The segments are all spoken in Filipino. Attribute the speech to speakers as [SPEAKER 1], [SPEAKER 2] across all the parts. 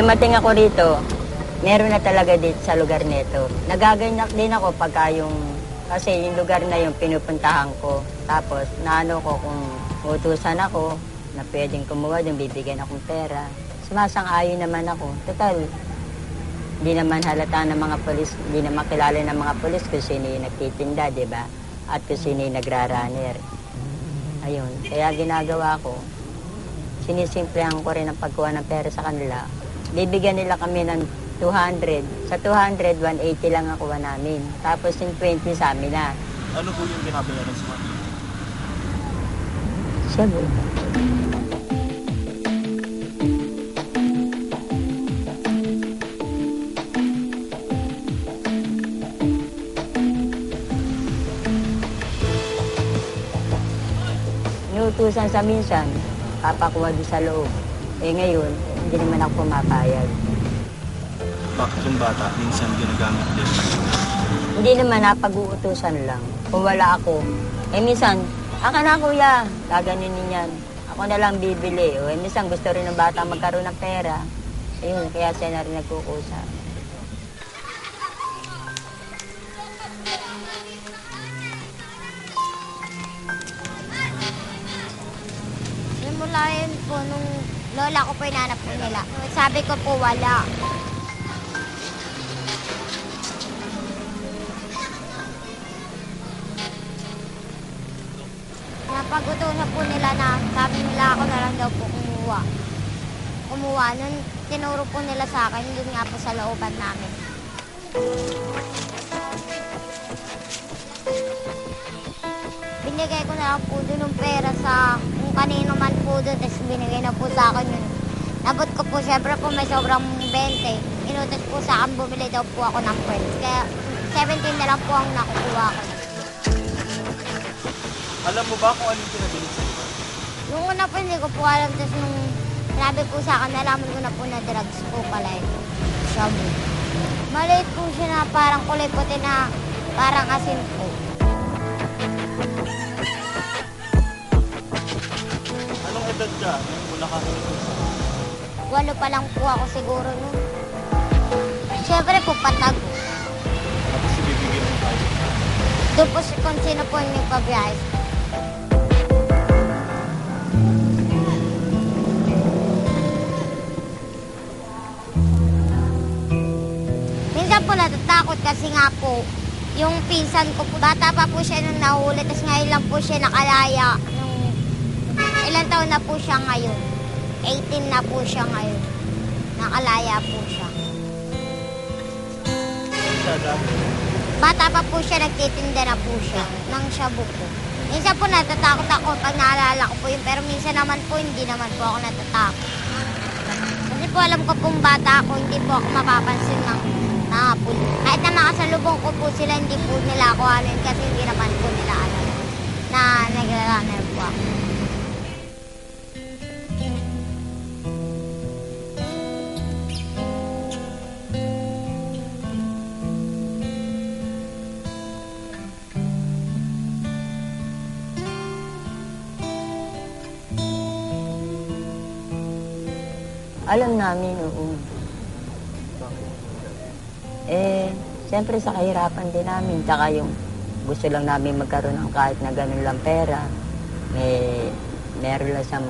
[SPEAKER 1] Dumating ako rito, meron na talaga dito sa lugar nito. Nagaganyak din ako pagka yung, kasi yung lugar na yung pinupuntahan ko. Tapos, naano ko kung utusan ako, na pwedeng kumuha doon, bibigyan akong pera. Sumasang-ayon naman ako. Total, hindi naman halata ng mga polis, hindi naman kilala ng mga polis kung sino yung nagtitinda, di ba? At kung sino yung nagra-runner. Ayun, kaya ginagawa ko, sinisimplihan ko rin ang pagkuha ng pera sa kanila. Bibigyan nila kami ng 200. Sa 200, 180 lang ang kuha namin. Tapos yung 20 sa amin na.
[SPEAKER 2] Ano po yung binabayaran sa mga
[SPEAKER 1] Siyempre. Inuutusan sa minsan, papakuha doon sa loob. Eh ngayon, hindi naman ako pumapayag.
[SPEAKER 2] Bakit yung bata minsan ginagamit din?
[SPEAKER 1] Hindi naman napag-uutusan lang. Kung wala ako, eh minsan, aka na kuya, gaganunin yan. Ako na lang bibili. O eh, minsan gusto rin ng bata magkaroon ng pera. Ayun, kaya siya na rin nagkukusa.
[SPEAKER 3] Simula yun po nung lola ko po inanap po nila. Sabi ko po wala. Napag-utusan po nila na sabi nila ako na lang daw po kumuha. Kumuha. Nun tinuro po nila sa akin, yun nga po sa looban namin. Binigay ko na lang po doon ng pera sa kung kanino man po doon, tapos binigay na po sa akin yun. Nabot ko po, syempre po may sobrang 20. Inutos po sa akin, bumili daw po ako ng friends. Kaya 17 na lang po ang nakukuha ko.
[SPEAKER 2] Alam mo ba kung ano yung pinabili sa iba?
[SPEAKER 3] Nung una po, hindi ko po alam. Tapos nung sinabi po sa akin, nalaman ko na po na drugs po pala ito. Shabu. Maliit po siya na parang kulay puti na parang asin po.
[SPEAKER 2] Ka mula ka inutusan?
[SPEAKER 3] Walo pa lang po ako siguro nun. Siyempre po, patag.
[SPEAKER 2] Tapos ibibigay mo tayo.
[SPEAKER 3] Doon po si kung sino po yung nagpabiyahe. Minsan po natatakot kasi nga po, yung pinsan ko po, bata pa po siya nung nahuli, tapos ngayon lang po siya nakalaya. Ilan taon na po siya ngayon? 18 na po siya ngayon. Nakalaya po siya. Bata pa po siya, nagtitinda na po siya ng shabu po. Minsan po natatakot ako pag naalala ko po yun, pero minsan naman po hindi naman po ako natatakot. Kasi po alam ko pong bata ako, hindi po ako mapapansin ng mga pulis. Kahit na makasalubong ko po sila, hindi po nila ako alam kasi hindi naman po nila alam na naglalunner po ako.
[SPEAKER 1] Alam namin, oo. Eh, siyempre sa kahirapan din namin, tsaka yung gusto lang namin magkaroon ng kahit na ganun lang pera. May, meron lang siyang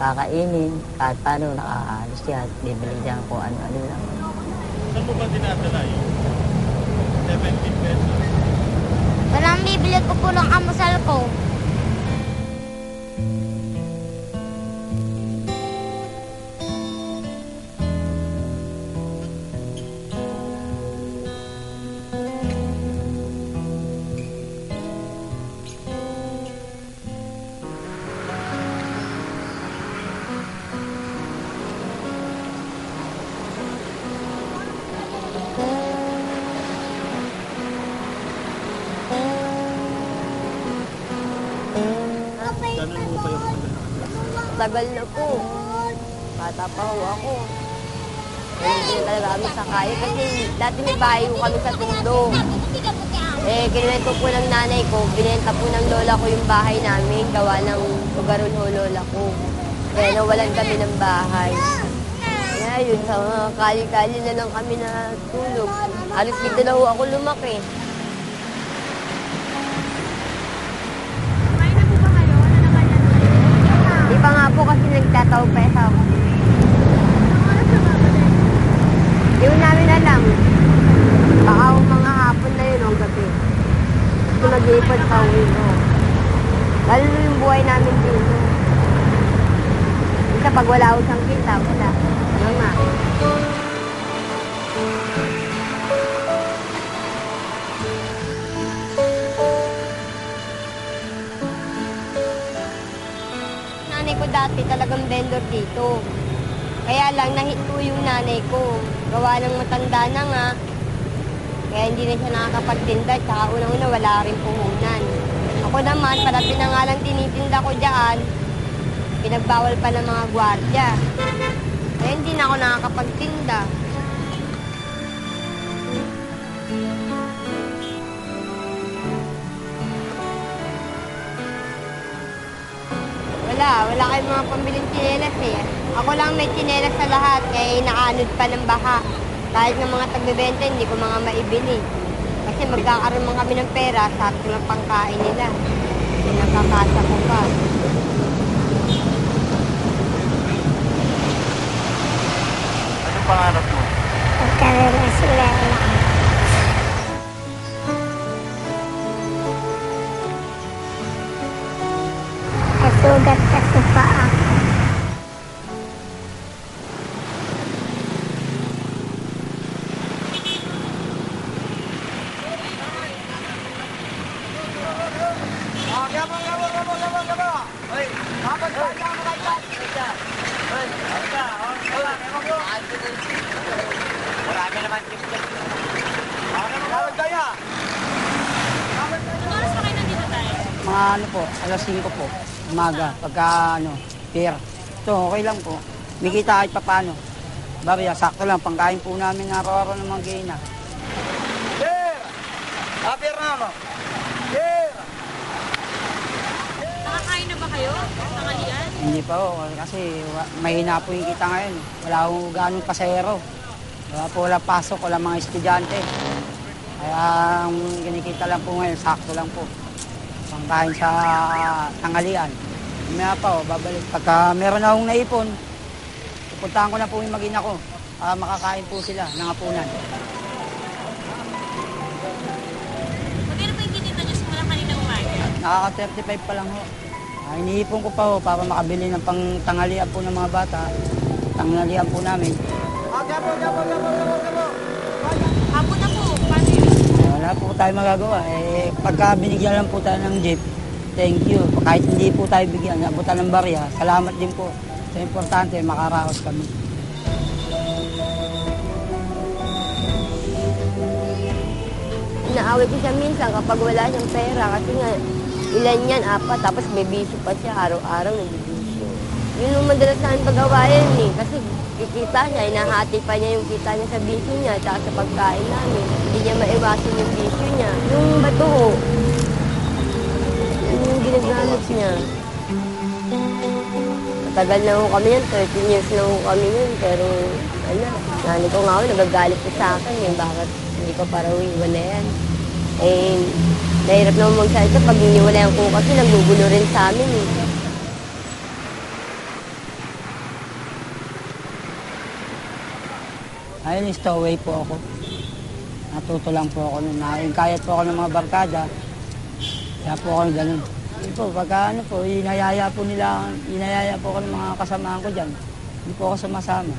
[SPEAKER 1] kakainin, kahit paano nakaalis siya, at bibili niya kung ano-ano lang.
[SPEAKER 2] Saan mo ba dinadala yung 17 pesos?
[SPEAKER 3] Walang bibili ko po ng amusal ko.
[SPEAKER 2] Ganun mo kayo katagal?
[SPEAKER 1] Tagal na po. Bata pa ho ako. Hindi na talaga kami sakay. Kasi dati may bahay ko kami sa Tundo. Eh, kinento po ng nanay ko, binenta po ng lola ko yung bahay namin, gawa ng ugaron ho lola ko.
[SPEAKER 4] Kaya nawalan kami ng bahay. Kaya yun, sa mga kali-kali na lang kami na tulog. Halos dito na ho ako lumaki.
[SPEAKER 5] Po
[SPEAKER 4] kasi nagtataw pa ako.
[SPEAKER 5] Anong oras na babalik?
[SPEAKER 4] Di ko namin alam. Baka mga hapon na yun o gabi. Kung nag-iipon pa uwi ko. Lalo na yung buhay namin dito. Isa pag wala ko siyang kita, wala. Ano nga. Dati talagang vendor dito. Kaya lang nahinto yung nanay ko. Gawa ng matanda na nga. Kaya hindi na siya nakakapagtinda. Tsaka unang-una wala rin puhunan. Ako naman, parati na nga lang tinitinda ko dyan. Pinagbawal pa ng mga gwardya. Kaya hindi na ako nakakapagtinda. Wala, wala kayong mga pambiling tsinelas eh. Ako lang may tsinelas sa lahat, kaya inaanod pa ng baha. Kahit ng mga tagbebenta, hindi ko mga maibili. Kasi magkakaroon man kami ng pera, sakto lang pangkain nila. Hindi nakakasa ko pa.
[SPEAKER 2] Ano pangarap mo?
[SPEAKER 3] Pagkaroon sila. Kasugat
[SPEAKER 5] Anong oras pa kayo nandito tayo?
[SPEAKER 6] Mga ano po, alas 5 po, umaga, pagka ano, pier. So, okay lang po. May kita kahit paano. Barya, sakto lang, pangkain po namin araw-araw ng mga gina.
[SPEAKER 5] Nakakain na ba kayo? Tanghalian?
[SPEAKER 6] Hindi pa po, kasi mahina po yung kita ngayon. Wala po ganong pasahero. Wala po wala pasok, wala mga estudyante. Kaya ang kinikita lang po ngayon, sakto lang po. Pangkain sa tanghalian. Maya pa, oh, babalik. Pagka meron na akong naipon, pupuntahan ko na po yung magina ko. para makakain po sila ng hapunan.
[SPEAKER 5] Magkano pa yung kinita niyo simula kanina umaga?
[SPEAKER 6] Nakaka-35 pa lang ho. Ah, iniipon ko pa ho para makabili ng pang tanghalian po ng mga bata. Tanghalian po namin.
[SPEAKER 5] Hapon na po. Paano yun?
[SPEAKER 6] Eh, wala po tayo magagawa. Eh, pagka binigyan lang po tayo ng jeep, thank you. Kahit hindi po tayo bigyan, nabutan ng barya, salamat din po. So, importante, makaraos kami.
[SPEAKER 4] Inaaway ko siya minsan kapag wala siyang pera kasi nga ilan yan, apat, tapos may bisyo pa siya, araw-araw nagbibisyo. Yun yung madalas namin pag-awayan eh, kasi kikita niya, inahati pa niya yung kita niya sa bisyo niya, tsaka sa pagkain namin. Hindi niya maiwasan yung bisyo niya. Yung bato ho, yun yung ginagamit niya. Matagal na ho kami yan, 13 years na ho kami yan, pero ano, nanay ko nga ho, nagagalit ko sa akin, yung bakit hindi ko para iwan na yan. Eh, nahirap naman magsalita pag iniwalayan ko kasi nagugulo rin sa amin eh.
[SPEAKER 6] Ayun, stowaway po ako. Natuto lang po ako nun. Naingkayat po ako ng mga barkada. Kaya po ako ganun. Hindi po, pagka ano po, inayaya po nila, inayaya po ako ng mga kasamahan ko dyan. Hindi po ako sumasama.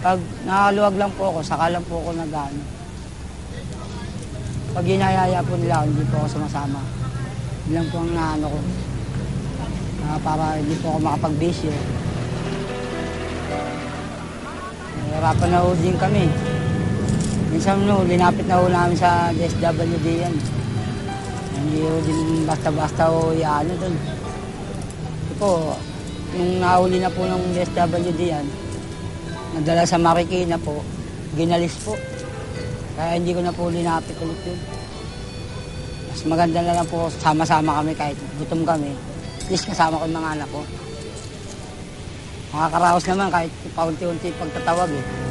[SPEAKER 6] Pag nakaluwag lang po ako, saka lang po ako nag-ano. Pag inayaya po nila hindi po ako sumasama. Yun lang po ang naano ko. Ah, para hindi po ako makapagbisyo. Nahirapan na ho din kami. Minsan no, linapit na ho namin sa DSWD yan. Hindi ho din basta-basta ho ano doon. Ito po, nung nahuli na po ng DSWD yan, nadala sa Marikina po, ginalis po. Kaya hindi ko na po linapit ulit yun. Mas maganda na lang po, sama-sama kami kahit gutom kami. At kasama ko yung mga anak ko. Makakaraos naman kahit paunti-unti pagtatawag eh.